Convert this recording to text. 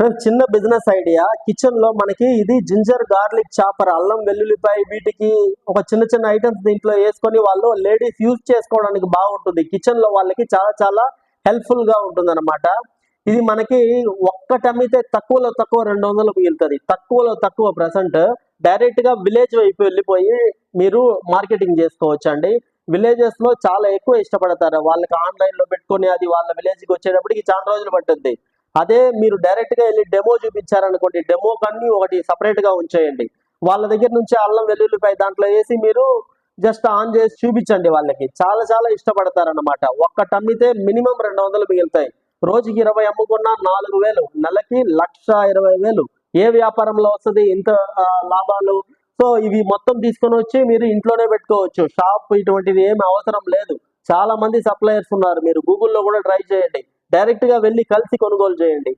Friends చిన్న business idea కిచెన్లో మనకి ఇది జింజర్ గార్లిక్ చాపర్ అల్లం వెల్లుల్లిపాయ వీటికి ఒక చిన్న చిన్న ఐటమ్స్ దీంట్లో వేసుకొని వాళ్ళు లేడీస్ యూజ్ చేసుకోవడానికి బాగుంటుంది. కిచెన్లో వాళ్ళకి చాలా చాలా హెల్ప్ఫుల్గా ఉంటుంది అనమాట ఇది మనకి ఒక్కటి అమ్మితే తక్కువలో తక్కువ రెండు వందలు మిగులుతుంది. తక్కువలో తక్కువ ప్రజెంట్ డైరెక్ట్గా విలేజ్ వైపు వెళ్ళిపోయి మీరు మార్కెటింగ్ చేసుకోవచ్చు అండి విలేజెస్లో చాలా ఎక్కువ ఇష్టపడతారు. వాళ్ళకి ఆన్లైన్లో పెట్టుకొని అది వాళ్ళ విలేజ్కి వచ్చేటప్పటికి చాలా రోజులు పట్టుద్ది. అదే మీరు డైరెక్ట్గా వెళ్ళి డెమో చూపించారనుకోండి డెమో కన్నీ ఒకటి సపరేట్గా ఉంచేయండి. వాళ్ళ దగ్గర నుంచి అల్లం వెల్లుల్లిపాయ దాంట్లో వేసి మీరు జస్ట్ ఆన్ చేసి చూపించండి వాళ్ళకి. చాలా చాలా ఇష్టపడతారనమాట ఒక్క టమ్మితే మినిమం రెండు వందలు మిగులుతాయి. రోజుకి ఇరవై అమ్ముకున్నా నాలుగు వేలు నెలకి లక్ష ఇరవై వేలు. ఏ వ్యాపారంలో వస్తుంది ఇంత లాభాలు? సో ఇవి మొత్తం తీసుకొని వచ్చి మీరు ఇంట్లోనే పెట్టుకోవచ్చు. షాప్ ఇటువంటిది ఏమి అవసరం లేదు. చాలా మంది సప్లయర్స్ ఉన్నారు. మీరు గూగుల్లో కూడా ట్రై చేయండి. డైరెక్ట్గా వెళ్ళి కలిసి కొనుగోలు చేయండి.